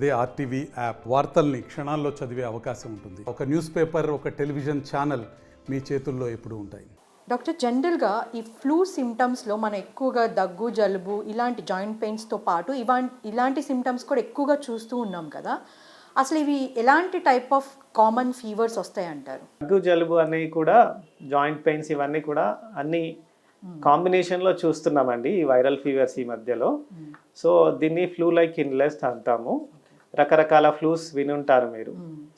అదే RTV app వార్తల్ని క్షణాల్లో చదివే అవకాశం ఉంటుంది. ఒక న్యూస్ పేపర్ ఒక టెలివిజన్ ఛానల్ మీ చేతుల్లో ఎప్పుడూ ఉంటాయి. డాక్టర్ జనరల్గా ఈ ఫ్లూ సిమ్టమ్స్లో మనం ఎక్కువగా దగ్గు జలుబు ఇలాంటి జాయింట్ పెయిన్స్తో పాటు ఇవా ఇలాంటి సిమ్టమ్స్ కూడా ఎక్కువగా చూస్తూ ఉన్నాం కదా. అసలు ఇవి ఎలాంటి టైప్ ఆఫ్ కామన్ ఫీవర్స్ వస్తాయి అంటారు దగ్గు జలుబు అనేవి కూడా జాయింట్ పెయిన్స్ ఇవన్నీ కూడా అన్ని కాంబినేషన్లో చూస్తున్నామండి ఈ వైరల్ ఫీవర్స్ ఈ మధ్యలో. సో దీన్ని ఫ్లూ లైక్ ఇన్లెస్ట్ అంటాము. రకరకాల ఫ్లూస్ విని ఉంటారు మీరు.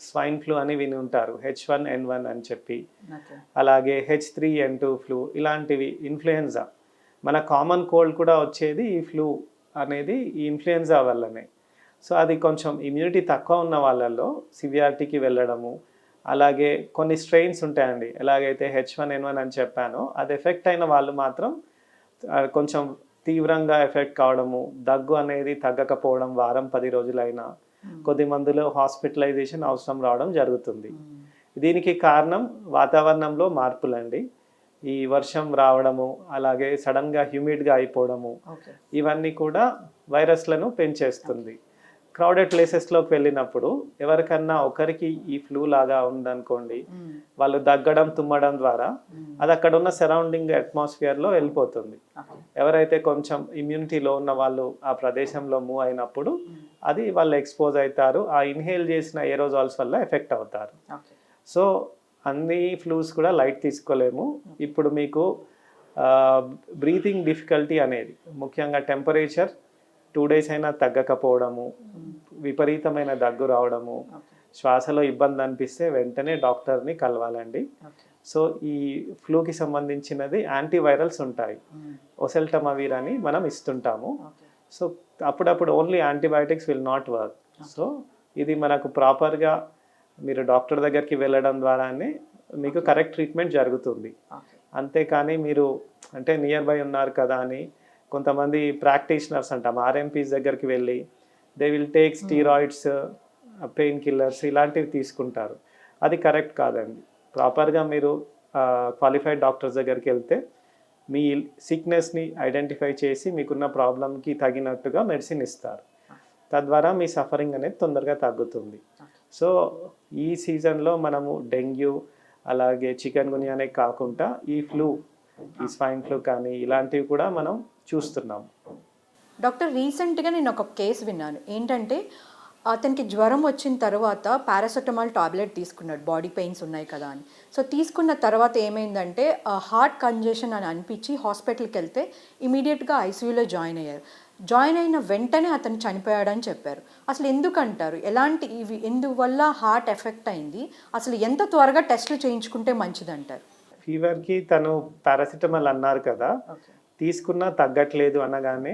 స్వైన్ ఫ్లూ అని విని ఉంటారు. హెచ్ వన్ ఎన్ వన్ అని చెప్పి. అలాగే H three N two flu ఇలాంటివి ఇన్ఫ్లుయెన్జా మన కామన్ కోల్డ్ కూడా వచ్చేది ఈ ఫ్లూ అనేది ఈ ఇన్ఫ్లుయెన్జా వల్లనే. సో అది కొంచెం ఇమ్యూనిటీ తక్కువ ఉన్న వాళ్ళల్లో సివియారిటీకి వెళ్ళడము. అలాగే కొన్ని స్ట్రెయిన్స్ ఉంటాయండి. ఎలాగైతే హెచ్ వన్ ఎన్ వన్ అని చెప్పానో అది ఎఫెక్ట్ అయిన వాళ్ళు మాత్రం కొంచెం తీవ్రంగా ఎఫెక్ట్ కావడము దగ్గు అనేది తగ్గకపోవడం వారం పది రోజులైనా కొద్ది మందిలో హాస్పిటలైజేషన్ అవసరం రావడం జరుగుతుంది. దీనికి కారణం వాతావరణంలో మార్పులండి. ఈ వర్షం రావడము అలాగే సడన్గా హ్యూమిడ్గా అయిపోవడము ఇవన్నీ కూడా వైరస్లను పెంచేస్తుంది. క్రౌడెడ్ ప్లేసెస్లోకి వెళ్ళినప్పుడు ఎవరికన్నా ఒకరికి ఈ ఫ్లూ లాగా ఉందనుకోండి వాళ్ళు దగ్గడం తుమ్మడం ద్వారా అది అక్కడ ఉన్న సరౌండింగ్ అట్మాస్ఫియర్లో వెళ్ళిపోతుంది. ఎవరైతే కొంచెం ఇమ్యూనిటీలో ఉన్న వాళ్ళు ఆ ప్రదేశంలో మూవ్ అయినప్పుడు అది వాళ్ళు ఎక్స్పోజ్ అవుతారు ఆ ఇన్హేల్ చేసిన ఏరోజాల్స్ వల్ల ఎఫెక్ట్ అవుతారు. సో అన్ని ఫ్లూస్ కూడా లైట్ తీసుకోలేము. ఇప్పుడు మీకు బ్రీతింగ్ డిఫికల్టీ అనేది ముఖ్యంగా టెంపరేచర్ టూ డేస్ అయినా తగ్గకపోవడము విపరీతమైన దగ్గు రావడము శ్వాసలో ఇబ్బంది అనిపిస్తే వెంటనే డాక్టర్ని కలవాలండి. సో ఈ ఫ్లూకి సంబంధించినది యాంటీవైరల్స్ ఉంటాయి. ఒసెల్టమవీర్ అని మనం ఇస్తుంటాము. సో అప్పుడప్పుడు only antibiotics will not work. So ఇది మనకు ప్రాపర్గా మీరు డాక్టర్ దగ్గరికి వెళ్ళడం ద్వారానే మీకు కరెక్ట్ ట్రీట్మెంట్ జరుగుతుంది. అంతేకాని మీరు అంటే నియర్ బై ఉన్నారు కదా అని కొంతమంది ప్రాక్టీషనర్స్ అంటాం ఆర్ఎంపీస్ దగ్గరికి వెళ్ళి they will take steroids pain killers ఇలాంటివి తీసుకుంటారు. అది కరెక్ట్ కాదండి. ప్రాపర్గా మీరు క్వాలిఫైడ్ డాక్టర్స్ దగ్గరికి వెళ్తే మీ సిక్నెస్ని ఐడెంటిఫై చేసి మీకున్న ప్రాబ్లంకి తగినట్టుగా మెడిసిన్ ఇస్తారు. తద్వారా మీ సఫరింగ్ అనేది తొందరగా తగ్గుతుంది. సో ఈ సీజన్లో మనము డెంగ్యూ అలాగే చికెన్ గునియానే కాకుండా ఈ ఫ్లూ ఈ స్వైన్ ఫ్లూ కానీ ఇలాంటివి కూడా మనం చూస్తున్నాం. డాక్టర్ రీసెంట్గా నేను ఒక కేసు విన్నాను. ఏంటంటే అతనికి జ్వరం వచ్చిన తర్వాత పారాసెటమాల్ టాబ్లెట్ తీసుకున్నాడు. బాడీ పెయిన్స్ ఉన్నాయి కదా అని. సో తీసుకున్న తర్వాత ఏమైందంటే హార్ట్ కంజెషన్ అని అనిపించి హాస్పిటల్కి వెళ్తే ఇమీడియట్గా ఐసీయూలో జాయిన్ అయ్యారు. జాయిన్ అయిన వెంటనే అతను చనిపోయాడని చెప్పారు. అసలు ఎందుకు అంటారు ఎలాంటి ఇవి ఎందువల్ల హార్ట్ ఎఫెక్ట్ అయింది? అసలు ఎంత త్వరగా టెస్టులు చేయించుకుంటే మంచిది అంటారు ఫీవర్కి తను పారాసిటమాల్ అన్నారు కదా తీసుకున్నా తగ్గట్లేదు అనగానే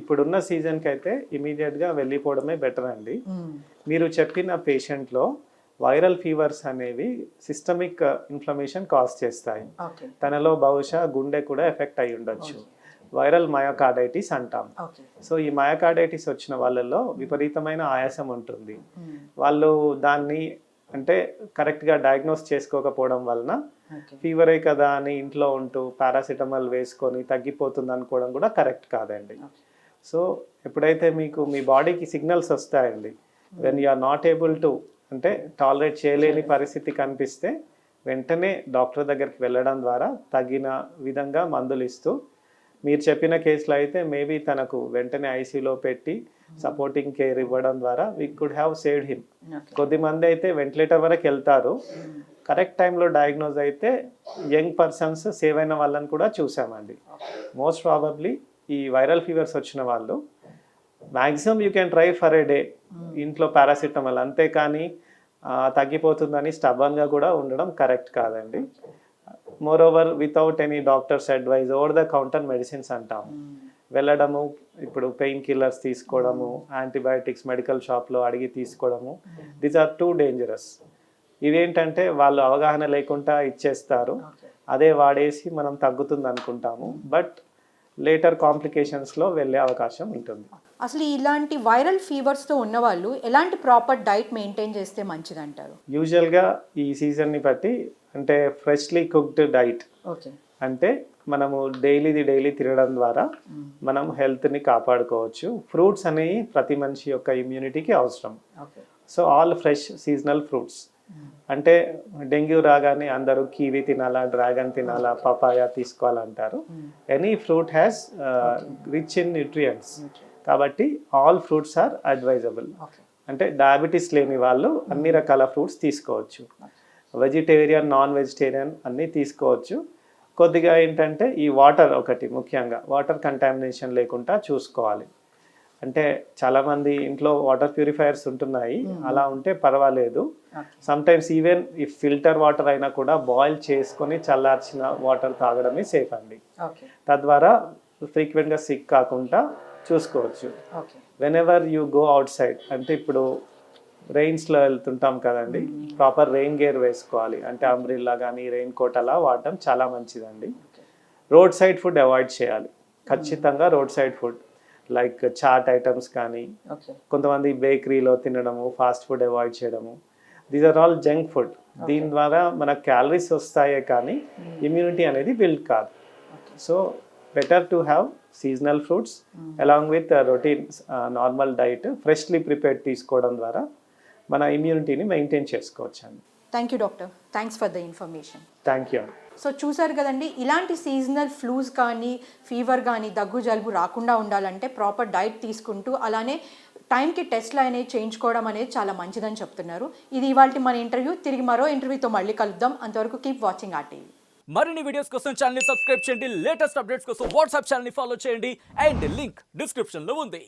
ఇప్పుడున్న సీజన్కి అయితే ఇమీడియట్గా వెళ్ళిపోవడమే బెటర్ అండి. మీరు చెప్పిన పేషెంట్లో వైరల్ ఫీవర్స్ అనేవి సిస్టమిక్ ఇన్ఫ్లమేషన్ కాజ్ చేస్తాయి. తనలో బహుశా గుండె కూడా ఎఫెక్ట్ అయి ఉండొచ్చు. వైరల్ మయోకార్డైటిస్ అంటాం. సో ఈ మయోకార్డైటిస్ వచ్చిన వాళ్ళలో విపరీతమైన ఆయాసం ఉంటుంది. వాళ్ళు దాన్ని అంటే కరెక్ట్గా డయాగ్నోస్ చేసుకోకపోవడం వలన ఫీవరే కదా అని ఇంట్లో ఉంటూ పారాసిటమాల్ వేసుకొని తగ్గిపోతుంది అనుకోవడం కూడా కరెక్ట్ కాదండి. సో ఎప్పుడైతే మీకు మీ బాడీకి సిగ్నల్స్ వస్తాయండి when you are not able to అంటే టాలరేట్ చేయలేని పరిస్థితి కనిపిస్తే వెంటనే డాక్టర్ దగ్గరికి వెళ్ళడం ద్వారా తగిన విధంగా మందులు ఇస్తూ మీరు చెప్పిన కేసులో అయితే మేబీ తనకు వెంటనే ఐసీయూలో పెట్టి సపోర్టింగ్ కేర్ ఇవ్వడం ద్వారా we could have saved him కొద్దిమంది అయితే వెంటిలేటర్ వరకు వెళ్తారు. కరెక్ట్ టైంలో డయాగ్నోజ్ అయితే యంగ్ పర్సన్స్ సేవ్ అయిన వాళ్ళని కూడా చూసామండి. మోస్ట్ ప్రాబబ్లీ ఈ వైరల్ ఫీవర్స్ వచ్చిన వాళ్ళు maximum you can try for a day ఇంట్లో పారాసిటమాల్ అంతేకాని తగ్గిపోతుందని స్టబన్గా కూడా ఉండడం కరెక్ట్ కాదండి. More over without any doctors advice over the counter medicines అంటాం వెళ్ళడము ఇప్పుడు పెయిన్ కిల్లర్స్ తీసుకోవడము యాంటీబయాటిక్స్ మెడికల్ షాప్లో అడిగి తీసుకోవడము. దీస్ ఆర్ టూ డేంజరస్ ఇవేంటంటే వాళ్ళు అవగాహన లేకుండా ఇచ్చేస్తారు. అదే వాడేసి మనం తగ్గుతుంది అనుకుంటాము బట్ లేటర్ కాంప్లికేషన్స్లో వెళ్ళే అవకాశం ఉంటుంది. అసలు ఇలాంటి వైరల్ ఫీవర్స్తో ఉన్నవాళ్ళు ఎలాంటి ప్రాపర్ డైట్ మెయింటైన్ చేస్తే మంచిది అంటారు యూజువల్గా ఈ సీజన్ని బట్టి అంటే ఫ్రెష్లీ కుక్డ్ డైట్ ఓకే. అంటే మనము డైలీది డైలీ తినడం ద్వారా మనం హెల్త్ని కాపాడుకోవచ్చు. ఫ్రూట్స్ అనేవి ప్రతి మనిషి యొక్క ఇమ్యూనిటీకి అవసరం. So all fresh seasonal fruits. అంటే డెంగ్యూ రాగానే అందరూ కీవి తినాలా డ్రాగన్ తినాలా papaya తీసుకోవాలంటారు. Any fruit has rich in nutrients కాబట్టి ఆల్ ఫ్రూట్స్ ఆర్ అడ్వైజబుల్ అంటే డయాబెటీస్ లేని వాళ్ళు అన్ని రకాల ఫ్రూట్స్ తీసుకోవచ్చు. వెజిటేరియన్ నాన్ వెజిటేరియన్ అన్నీ తీసుకోవచ్చు. కొద్దిగా ఏంటంటే ఈ వాటర్ ఒకటి ముఖ్యంగా వాటర్ కంటామినేషన్ లేకుండా చూసుకోవాలి. అంటే చాలామంది ఇంట్లో వాటర్ ప్యూరిఫైయర్స్ ఉంటున్నాయి. అలా ఉంటే పర్వాలేదు. సమ్ టైమ్స్ ఈవెన్ ఈ ఫిల్టర్ వాటర్ అయినా కూడా బాయిల్ చేసుకొని చల్లార్చిన వాటర్ తాగడమే సేఫ్ అండి. తద్వారా ఫ్రీక్వెంట్గా సిక్ కాకుండా చూసుకోవచ్చు. Whenever you go outside అంటే ఇప్పుడు రెయిన్స్లో వెళ్తుంటాం కదండి. ప్రాపర్ రెయిన్ గేర్ వేసుకోవాలి. అంటే అంబ్రిల్లా కానీ రెయిన్ కోట్ అలా వాడటం చాలా మంచిదండి. రోడ్ సైడ్ ఫుడ్ అవాయిడ్ చేయాలి. ఖచ్చితంగా road side food like chaat items కానీ కొంతమంది బేకరీలో తినడము ఫాస్ట్ ఫుడ్ అవాయిడ్ చేయడము. These are all junk food దీని ద్వారా మన క్యాలరీస్ వస్తాయే కానీ ఇమ్యూనిటీ అనేది బిల్డ్ కాదు. So better to have seasonal fruits along with routine normal diet freshly prepared తీసుకోవడం ద్వారా మన ఇమ్యూనిటీని మెయింటైన్ చేసుకోవచ్చు అండి thank you doctor thanks for the information thank you so చూసారు కదండి ఇలాంటి సీజనల్ ఫ్లూస్ కానీ ఫీవర్ కానీ దగ్గు జలుబు రాకుండా ఉండాలంటే ప్రాపర్ డైట్ తీసుకుంటూ అలానే టైంకి టెస్ట్లు అనేవి చేయించుకోవడం అనేది చాలా మంచిదని చెప్తున్నారు. ఇది ఇవాళ మన ఇంటర్వ్యూ తిరిగి మరో ఇంటర్వ్యూతో మళ్ళీ కలుద్దాం. అంతవరకు కీప్ వాచింగ్ ఆ టీవీ మరిన్ని వీడియోస్ కోసం ఛానల్ సబ్స్క్రైబ్ చేయండి. లేటెస్ట్ అప్డేట్స్ కోసం వాట్సాప్ ఛానల్ ఫాలో చేయండి. అండ్ లింక్ డిస్క్రిప్షన్లో ఉంది.